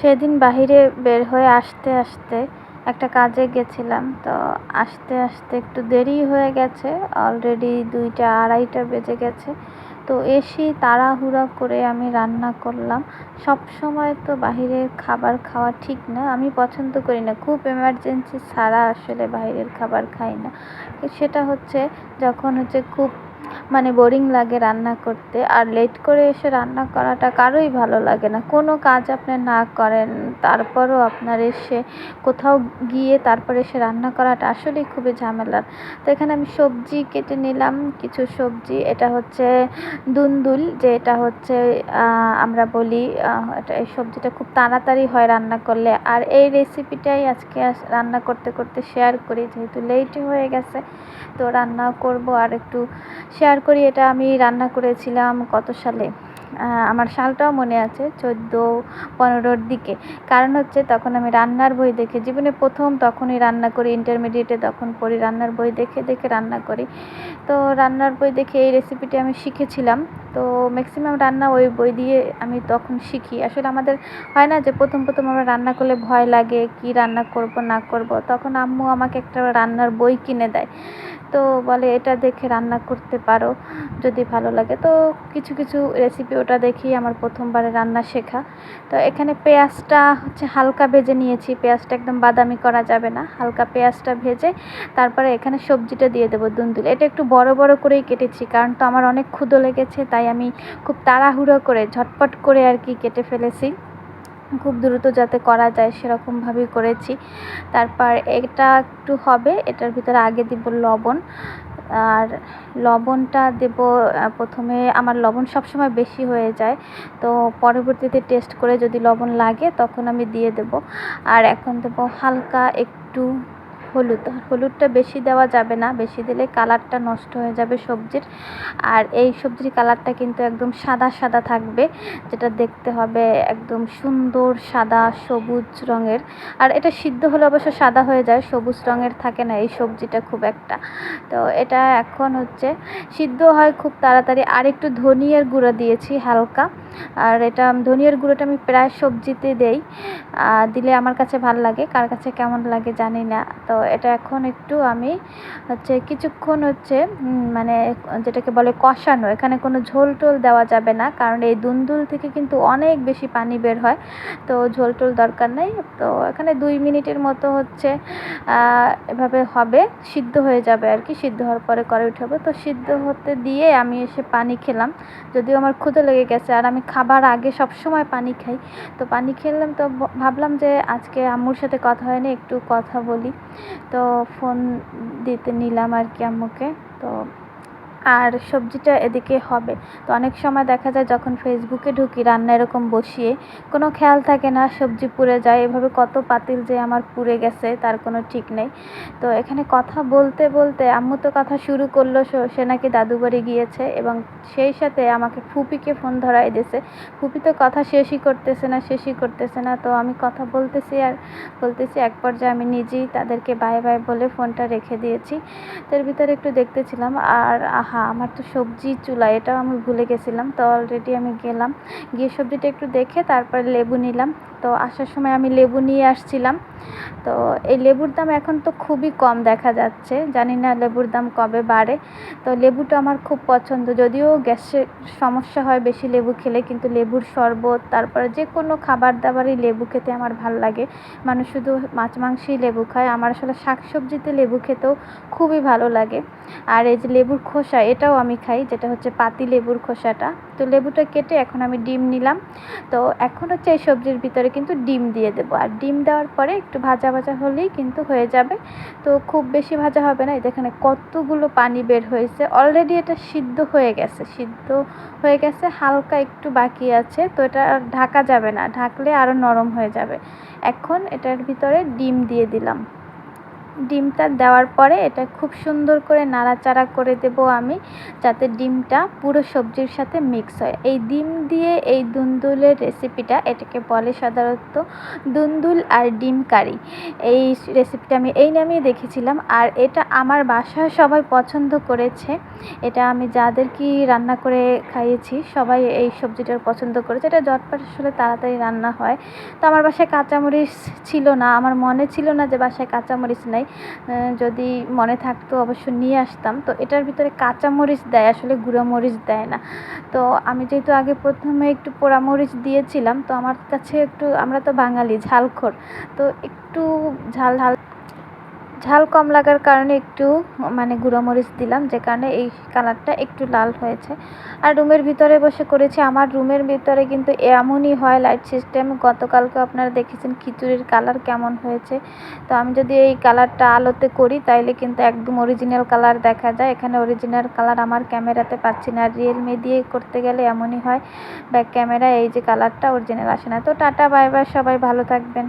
সেদিন বাহিরে বের হয়ে আসতে আসতে একটা কাজে গেছিলাম। তো আসতে আসতে একটু দেরি হয়ে গেছে অলরেডি দুইটা আড়াইটা বেজে গেছে। তো এসেই তাড়াহুড়া করে আমি রান্না করলাম। সব সময় তো বাহিরের খাবার খাওয়া ঠিক না, আমি পছন্দ করি না। খুব এমার্জেন্সি ছাড়া আসলে বাইরের খাবার খাই না। সেটা হচ্ছে যখন হচ্ছে খুব মানে বোরিং লাগে রান্না করতে। আর লেট করে এসে রান্না করাটা কারোই ভালো লাগে না। কোনো কাজ আপনি না করেন, তারপরও আপনার এসে কোথাও গিয়ে তারপরে এসে রান্না করাটা আসলেই খুবই ঝামেলার। তো এখানে আমি সবজি কেটে নিলাম, কিছু সবজি। এটা হচ্ছে দুন্দুল, যে এটা হচ্ছে আমরা বলি এটা এই সবজিটা খুব তাড়াতাড়ি হয় রান্না করলে। আর এই রেসিপিটাই আজকে রান্না করতে করতে শেয়ার করি, যেহেতু লেট হয়ে গেছে। তো রান্না করব আর একটু শেয়ার করি এটা আমি রান্না করেছিলাম কত সালে? আমার সালটাও মনে আছে, চোদ্দ পনেরোর দিকে। কারণ হচ্ছে তখন আমি রান্নার বই দেখে, জীবনে প্রথম তখনই রান্না করি ইন্টারমিডিয়েটে তখন পড়ি, রান্নার বই দেখে দেখে রান্না করি। তো রান্নার বই দেখে এই রেসিপিটি আমি শিখেছিলাম। তো ম্যাক্সিমাম রান্না ওই বই দিয়ে আমি তখন শিখি। আসলে আমাদের হয় না যে প্রথম প্রথম আমরা রান্না করলে ভয় লাগে, কি রান্না করব, না করব। তখন আম্মু আমাকে একটা রান্নার বই কিনে দেয়। তো বলে, এটা দেখে রান্না করতে পারো, যদি ভালো লাগে। তো কিছু কিছু রেসিপি ওটা দেখেই আমার প্রথমবারে রান্না শেখা। তো এখানে পেঁয়াজটা হচ্ছে হালকা ভেজে নিয়েছি। পেঁয়াজটা একদম বাদামি করা যাবে না। হালকা পেঁয়াজটা ভেজে তারপরে এখানে সবজিটা দিয়ে দেবো দুন্দুল। এটা একটু বড় বড় করেই কেটেছি কারণ তো আমার অনেক ক্ষুদো লেগেছে, তাই আমি খুব তাড়াহুড়ো করে, ঝটপট করে আর কি কেটে ফেলেছি। খুব দ্রুত যাতে করা যায় সেরকমভাবেই করেছি। তারপর এটা একটু হবে, এটার ভিতরে আগে দিব লবণ। আর লবণটা দেব প্রথমে আমার লবণ সবসময় বেশি হয়ে যায়, তো পরবর্তীতে টেস্ট করে যদি লবণ লাগে তখন আমি দিয়ে দেব। আর এখন দেব হালকা একটু হলুদ। হলুদটা বেশি দেওয়া যাবে না, বেশি দিলে কালারটা নষ্ট হয়ে যাবে সবজির। আর এই সবজির কালারটা কিন্তু একদম সাদা সাদা থাকবে, যেটা দেখতে হবে একদম সুন্দর সাদা সবুজ রঙের। আর এটা সিদ্ধ হলে অবশ্য সাদা হয়ে যায়, সবুজ রঙের থাকে না এই সবজিটা খুব একটা। তো এটা এখন হচ্ছে সিদ্ধ হয় খুব তাড়াতাড়ি। আর একটু ধনিয়ার গুঁড়ো দিয়েছি হালকা। আর এটা ধনিয়ার গুঁড়োটা আমি প্রায় সবজিতে দেই। দিলে আমার কাছে ভালো লাগে, কার কাছে কেমন লাগে জানি না। তো এটা এখন একটু আমি হচ্ছে কিছুক্ষণ হচ্ছে মানে যেটাকে বলে কষানো। এখানে কোনো ঝোল টোল দেওয়া যাবে না, কারণ এই দুন্দুল থেকে কিন্তু অনেক বেশি পানি বের হয়। তো ঝোল টোল দরকার নেই। তো এখানে দুই মিনিটের মতো হচ্ছে এভাবে হবে, সিদ্ধ হয়ে যাবে আর কি। সিদ্ধ হওয়ার পরে করে উঠাবো তো সিদ্ধ হতে দিয়ে আমি এসে পানি খেলাম। যদিও আমার ক্ষুদে লেগে গেছে, আর আমি খাবার আগে সব সময় পানি খাই। তো পানি খেলাম, তো ভাবলাম যে আজকে আম্মুর সাথে কথা হয়নি, একটু কথা বলি। তো ফোন দিতে নিলাম আর কি আম্মুকে তো আর সবজিটা এদিকে হবে। তো অনেক সময় দেখা যায় যখন ফেসবুকে ঢুকি রান্না এরকম বসিয়ে, কোনো খেয়াল থাকে না, সবজি পুড়ে যায়। এভাবে কত পাতিল যে আমার পুড়ে গেছে, তার কোনো ঠিক নেই। তো এখানে কথা বলতে বলতে আম্মু তো কথা শুরু করল, সে নাকি দাদু বাড়ি গিয়েছে এবং সেই সাথে আমাকে ফুপিকে ফোন ধরাই দিয়েছে। ফুপি তো কথা শেষই করতেছে না, শেষই করতেছে না। তো আমি কথা বলতেছি আর বলতেছি এক পর্যায়ে আমি নিজেই তাদেরকে বাই বাই বলে ফোনটা রেখে দিয়েছি। তার ভিতরে একটু দেখতেছিলাম। আর আহা হ্যাঁ আমার তো সবজি চুলা, এটাও আমি ভুলে গেছিলাম। তো অলরেডি আমি গেলাম। গিয়ে সবজিটা একটু দেখে তারপরে লেবু নিলাম। তো আসার সময় আমি লেবু নিয়ে আসছিলাম। তো এই লেবুর দাম এখন তো খুবই কম দেখা যাচ্ছে। জানি না লেবুর দাম কবে বাড়ে। তো লেবুটা আমার খুব পছন্দ। যদিও গ্যাসের সমস্যা হয় বেশি লেবু খেলে, কিন্তু লেবুর শরবত, তারপরে যে কোনো খাবার দাবারই লেবু খেতে আমার ভালো লাগে। মানুষ শুধু মাছ মাংসেই লেবু খায়। আমার আসলে শাক সবজিতে লেবু খেতেও খুবই ভালো লাগে। আর এই যে লেবুর খোসা এটাও আমি খাই, যেটা হচ্ছে পাতি লেবুর খোসাটা। তো লেবুটা কেটে এখন আমি ডিম নিলাম। তো এখন হচ্ছে এই সবজির ভিতরে কিন্তু ডিম দিয়ে দেবো। আর ডিম দেওয়ার পরে একটু ভাজা ভাজা হলেই কিন্তু হয়ে যাবে। তো খুব বেশি ভাজা হবে না। এখানে কতগুলো পানি বের হয়েছে অলরেডি এটা সিদ্ধ হয়ে গেছে। সিদ্ধ হয়ে গেছে, হালকা একটু বাকি আছে। তো এটা ঢাকা যাবে না। ঢাকলে আরও নরম হয়ে যাবে। এখন এটার ভিতরে ডিম দিয়ে দিলাম। ডিমটা দেওয়ার পরে এটা খুব সুন্দর করে নাড়াচাড়া করে দেব আমি, যাতে ডিমটা পুরো সবজির সাথে মিক্স হয়। এই ডিম দিয়ে এই দুন্দুলের রেসিপিটা এটাকে বলে সাধারণত দুন্দুল আর ডিম কারি। এই রেসিপিটা আমি এই নামেই দেখেছিলাম, আর এটা আমার বাসায় সবাই পছন্দ করেছে। এটা আমি যাদেরকে রান্না করে খাইয়েছি, সবাই এই সবজিটার পছন্দ করেছে। এটা জটপাট আসলে তাড়াতাড়ি রান্না হয়। তো আমার বাসায় কাঁচামরিচ ছিল না, আমার মনে ছিল না যে বাসায় কাঁচামরিচ নেই। যদি মনে থাকতো অবশ্য নিয়ে আসতাম। তো এটার ভিতরে কাঁচা মরিচ দেয়, আসলে গুঁড়ো মরিচ দেয় না। তো আমি যেহেতু আগে প্রথমে একটু পোড়া মরিচ দিয়েছিলাম, তো আমার কাছে একটু, আমরা তো বাঙালি, ঝালখোর। তো একটু ঝাল ঝাল ঝাল কম লাগার কারণে একটু মানে গুঁড়ো মরিচ দিলাম, যে কারণে এই কালারটা একটু লাল হয়েছে। আর রুমের ভিতরে বসে করেছি। আমার রুমের ভিতরে কিন্তু এমনই হয় লাইট সিস্টেম গতকালকে আপনারা দেখেছেন খিচুড়ির কালার কেমন হয়েছে। তো আমি যদি এই কালারটা আলোতে করি, তাইলে কিন্তু একদম অরিজিনাল কালার দেখা যায়। এখানে অরিজিনাল কালার আমার ক্যামেরাতে পাচ্ছি না। রিয়েলমি দিয়ে করতে গেলে এমনই হয়। ব্যাক ক্যামেরা এই যে কালারটা অরিজিনাল আসে না। তো টাটা বাই বাই সবাই ভালো থাকবেন।